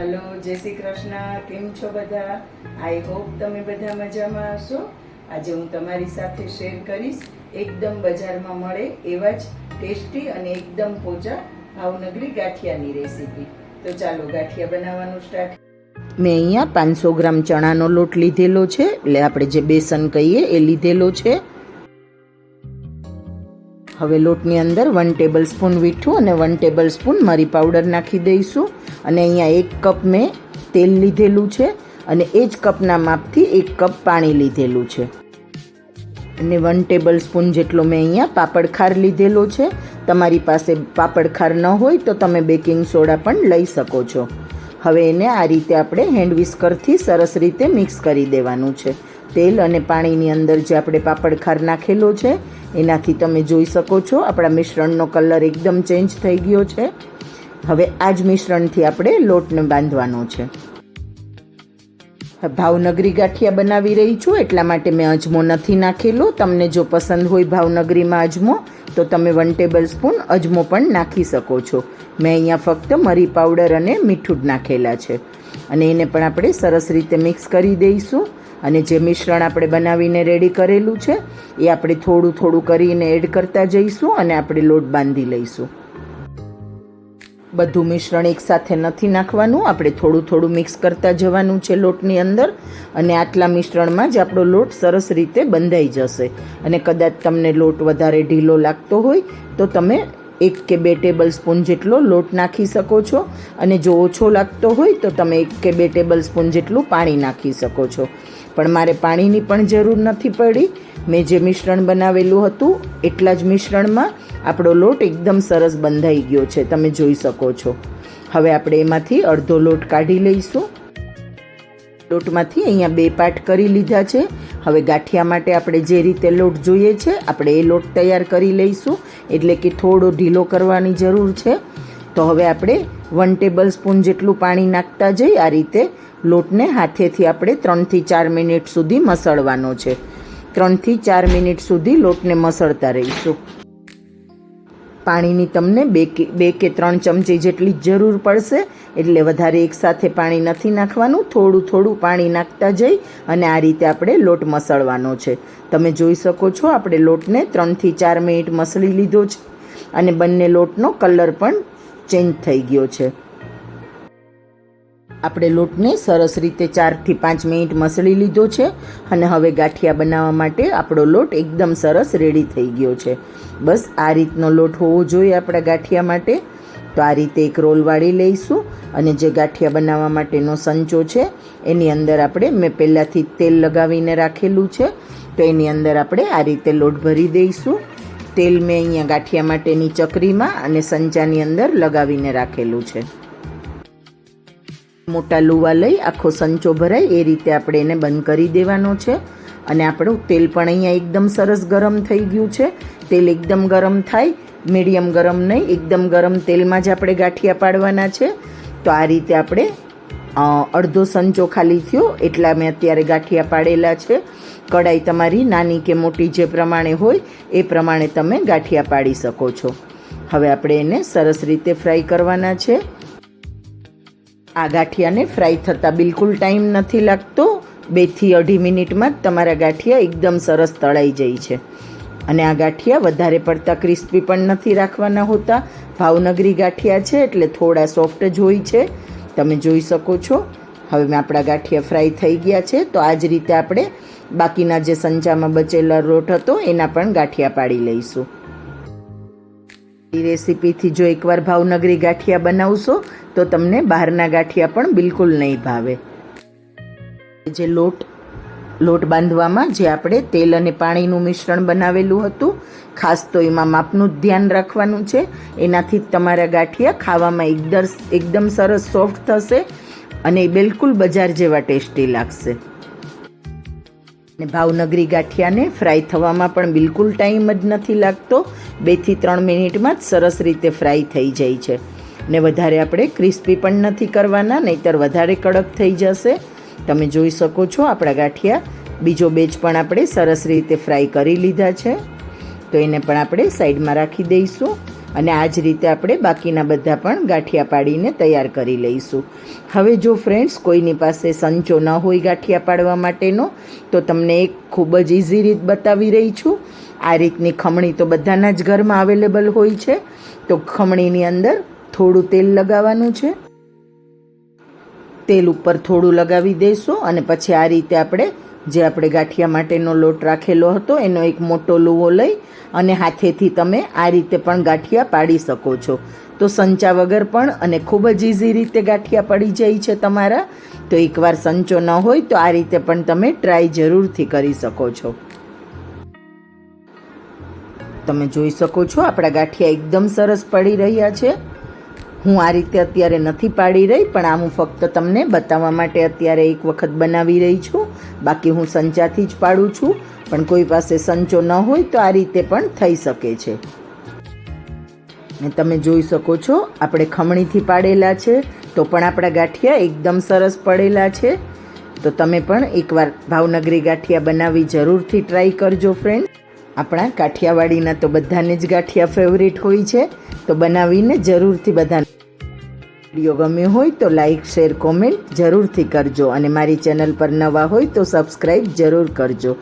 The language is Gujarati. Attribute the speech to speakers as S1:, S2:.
S1: હલો, જય શ્રી કૃષ્ણ. કેમ છો બધા? આઈ હોપ તમે બધા મજામાં હશો. આજે હું તમારી સાથે શેર કરીશ. એકદમ બજારમાં મળે એવા જ ટેસ્ટી અને એકદમ પોચા ભાવનગરી ગાંઠિયાની રેસીપી તો ચાલો ગાંઠિયા બનાવવાનું સ્ટાર્ટ મેં અહીંયા પાંચસો ગ્રામ ચણાનો લોટ લીધેલો છે. એટલે આપણે જે બેસન કહીએ એ લીધેલો છે. હવે લોટની અંદર વન ટેબલ સ્પૂન મીઠું અને વન ટેબલ સ્પૂન મરી પાવડર નાખી દઈશું. અને અહીંયા એક કપ મેં તેલ લીધેલું છે અને એ જ કપના માપથી એક કપ પાણી લીધેલું છે. અને વન ટેબલ સ્પૂન જેટલો મેં અહીંયા પાપડખાર લીધેલો છે. તમારી પાસે પાપડખાર ન હોય તો તમે બેકિંગ સોડા પણ લઈ શકો છો. હવે એને આ રીતે આપણે હેન્ડ વિસ્કરથી સરસ રીતે મિક્સ કરી દેવાનું છે. તેલ અને પાણીની અંદર જે આપણે પાપડ ખાર નાખેલો છે, એનાથી તમે જોઈ શકો છો, આપણા મિશ્રણનો કલર એકદમ ચેન્જ થઈ ગયો છે. હવે આ જ મિશ્રણથી આપણે લોટને બાંધવાનો છે. ભાવનગરી ગાંઠિયા બનાવી રહી છું, એટલા માટે મેં અજમો નથી નાખેલો. તમને જો પસંદ હોય ભાવનગરીમાં અજમો, તો તમે વન ટેબલ સ્પૂન અજમો પણ નાખી શકો છો. મેં અહીંયા ફક્ત મરી પાવડર અને મીઠું જ નાખેલા છે. અને એને પણ આપણે સરસ રીતે મિક્સ કરી દઈશું. અને જે મિશ્રણ આપણે બનાવીને રેડી કરેલું છે, એ આપણે થોડું થોડું કરીને એડ કરતા જઈશું અને આપણે લોટ બાંધી લઈશું. બધું મિશ્રણ એકસાથે નથી નાખવાનું, આપણે થોડું થોડું મિક્સ કરતા જવાનું છે લોટની અંદર અને આટલા મિશ્રણમાં જ આપણો લોટ સરસ રીતે બંધાઈ જશે. અને કદાચ તમને લોટ વધારે ઢીલો લાગતો હોય, તો તમે એક કે બે ટેબલ સ્પૂન જેટલો લોટ નાખી શકો છો. અને જો ઓછો લાગતો હોય તો તમે એક કે બે ટેબલ સ્પૂન જેટલું પાણી નાખી શકો છો. પણ મારે પાણીની પણ જરૂર નથી પડી. મેં જે મિશ્રણ બનાવેલું હતું, એટલા જ મિશ્રણમાં આપણો લોટ એકદમ સરસ બંધાઈ ગયો છે. તમે જોઈ શકો છો. હવે આપણે એમાંથી અડધો લોટ કાઢી લઈશું. લોટમાંથી અહીંયા બે પાર્ટ કરી લીધા છે. હવે ગાંઠિયા માટે આપણે જે રીતે લોટ જોઈએ છે, આપણે એ લોટ તૈયાર કરી લઈશું. એટલે કે થોડો ઢીલો કરવાની જરૂર છે. તો હવે આપણે વન ટેબલ સ્પૂન જેટલું પાણી નાખતા જઈ આ રીતે લોટને હાથેથી આપણે ત્રણથી ચાર મિનિટ સુધી મસળવાનો છે. ત્રણથી ચાર મિનિટ સુધી લોટને મસળતા રહીશું. પાણીની તમને બે કે બે કે ત્રણ ચમચી જેટલી જરૂર પડશે. એટલે વધારે એકસાથે પાણી નથી નાખવાનું. થોડું થોડું પાણી નાખતા જઈ અને આ રીતે આપણે લોટ મસળવાનો છે. તમે જોઈ શકો છો આપણે લોટને ત્રણથી ચાર મિનિટ મસળી લીધો છે. અને બંને લોટનો કલર પણ ચેન્જ થઈ ગયો છે. આપણે લોટને સરસ રીતે ચારથી પાંચ મિનિટ મસળી લીધો છે અને હવે ગાંઠિયા બનાવવા માટે આપણો લોટ એકદમ સરસ રેડી થઈ ગયો છે. બસ આ રીતનો લોટ હોવો જોઈએ આપણા ગાંઠિયા માટે. તો આ રીતે એક રોલ વાળી લઈશું અને જે ગાંઠિયા બનાવવા માટેનો સંચો છે, એની અંદર આપણે મેં પહેલાંથી તેલ લગાવીને રાખેલું છે. તો એની અંદર આપણે આ રીતે લોટ ભરી દઈશું. તેલ મેં અહીંયા ગાંઠિયા માટેની ચકરીમાં અને સંચાની અંદર લગાવીને રાખેલું છે. મોટા લુવા લઈ, આખો સંચો ભરાય, એ રીતે આપણે એને બંધ કરી દેવાનો છે. અને આપણું તેલ પણ અહીંયા એકદમ સરસ ગરમ થઈ ગયું છે. તેલ એકદમ ગરમ થાય, મીડિયમ ગરમ નહીં, એકદમ ગરમ તેલમાં જ આપણે ગાંઠિયા પાડવાના છે. તો આ રીતે આપણે અડધો સંચો ખાલી થયો, એટલા મેં અત્યારે ગાંઠિયા પાડેલા છે. કડાઈ તમારી નાની કે મોટી જે પ્રમાણે હોય, એ પ્રમાણે તમે ગાંઠિયા પાડી શકો છો. હવે આપણે એને સરસ રીતે ફ્રાય કરવાના છે. આ ગાંઠિયાને ફ્રાય થતાં બિલકુલ ટાઈમ નથી લાગતો. બેથી અઢી મિનિટમાં જ તમારા ગાંઠિયા એકદમ સરસ તળાઈ જાય છે. અને આ ગાંઠિયા વધારે પડતા ક્રિસ્પી પણ નથી રાખવાના હોતા. ભાવનગરી ગાંઠિયા છે એટલે થોડા સોફ્ટ જ હોય છે. તમે જોઈ શકો છો. હવે મેં આપણા ગાંઠિયા ફ્રાય થઈ ગયા છે. તો આ જ રીતે આપણે બાકીના જે સંચામાં બચેલા રોટ હતો, એના પણ ગાંઠિયા પાડી લઈશું. રેસીપીથી જો એકવાર ભાવનગરી ગાંઠિયા બનાવશો, તો તમને બહારના ગાંઠિયા પણ બિલકુલ નહીં ભાવે. જે લોટ લોટ બાંધવામાં જે આપણે તેલ અને પાણીનું મિશ્રણ બનાવેલું હતું, ખાસ તો એમાં માપનું જ ધ્યાન રાખવાનું છે. એનાથી તમારા ગાંઠિયા ખાવામાં એકદમ એકદમ સરસ સોફ્ટ થશે અને બિલકુલ બજાર જેવા ટેસ્ટી લાગશે. ને ભાવનગરી ગાંઠિયાને ફ્રાય થવામાં પણ બિલકુલ ટાઈમ જ નથી લાગતો. બેથી ત્રણ મિનિટમાં જ સરસ રીતે ફ્રાય થઈ જાય છે. ને વધારે આપણે ક્રિસ્પી પણ નથી કરવાના, નહીતર વધારે કડક થઈ જશે. તમે જોઈ શકો છો આપણા ગાંઠિયા. બીજો બેચ પણ આપણે સરસ રીતે ફ્રાય કરી લીધા છે. તો એને પણ આપણે સાઈડમાં રાખી દઈશું. અને આ જ રીતે આપણે બાકીના બધા પણ ગાંઠિયા પાડીને તૈયાર કરી લઈશું. હવે જો ફ્રેન્ડ્સ કોઈની પાસે સંચો ન હોય ગાંઠિયા પાડવા માટેનો, તો તમને એક ખૂબ જ ઇઝી રીત બતાવી રહી છું. આ રીતની ખમણી તો બધાના જ ઘરમાં અવેલેબલ હોય છે. તો ખમણીની અંદર થોડું તેલ લગાવવાનું છે. તેલ ઉપર થોડું લગાવી દઈશું અને પછી આ રીતે આપણે જે આપણે ગાંઠિયા માટેનો લોટ રાખેલો હતો, એનો એક મોટો લુવો લઈ અને હાથેથી તમે આ રીતે પણ ગાંઠિયા પાડી શકો છો. તો સંચા વગર પણ અને ખૂબ જ ઇઝી રીતે ગાંઠિયા પડી જાય છે તમારા. તો એકવાર સંચો ન હોય તો આ રીતે પણ તમે ટ્રાય જરૂરથી કરી શકો છો. તમે જોઈ શકો છો આપણા ગાંઠિયા એકદમ સરસ પડી રહ્યા છે. હું આ રીતે અત્યારે નથી પાડી રહી, પણ આ હું ફક્ત તમને બતાવવા માટે અત્યારે એક વખત બનાવી રહી છું. બાકી હું સંચાથી જ પાડું છું, પણ કોઈ પાસે સંચો ન હોય તો આ રીતે પણ થઈ શકે છે. ને તમે જોઈ શકો છો, આપણે ખમણીથી પાડેલા છે, તો પણ આપણા ગાંઠિયા એકદમ સરસ પડેલા છે. તો તમે પણ એકવાર ભાવનગરી ગાંઠિયા બનાવી જરૂરથી ટ્રાય કરજો ફ્રેન્ડ આપણા કાઠિયાવાડીના તો બધાને જ ગાંઠિયા ફેવરેટ હોય છે, તો બનાવીને જરૂરથી બધા વીડિયો ગમ્યો હોય તો લાઈક, શેર, કોમેન્ટ જરૂરથી કરજો અને મારી ચેનલ પર નવા હોય તો સબસ્ક્રાઈબ જરૂર કરજો.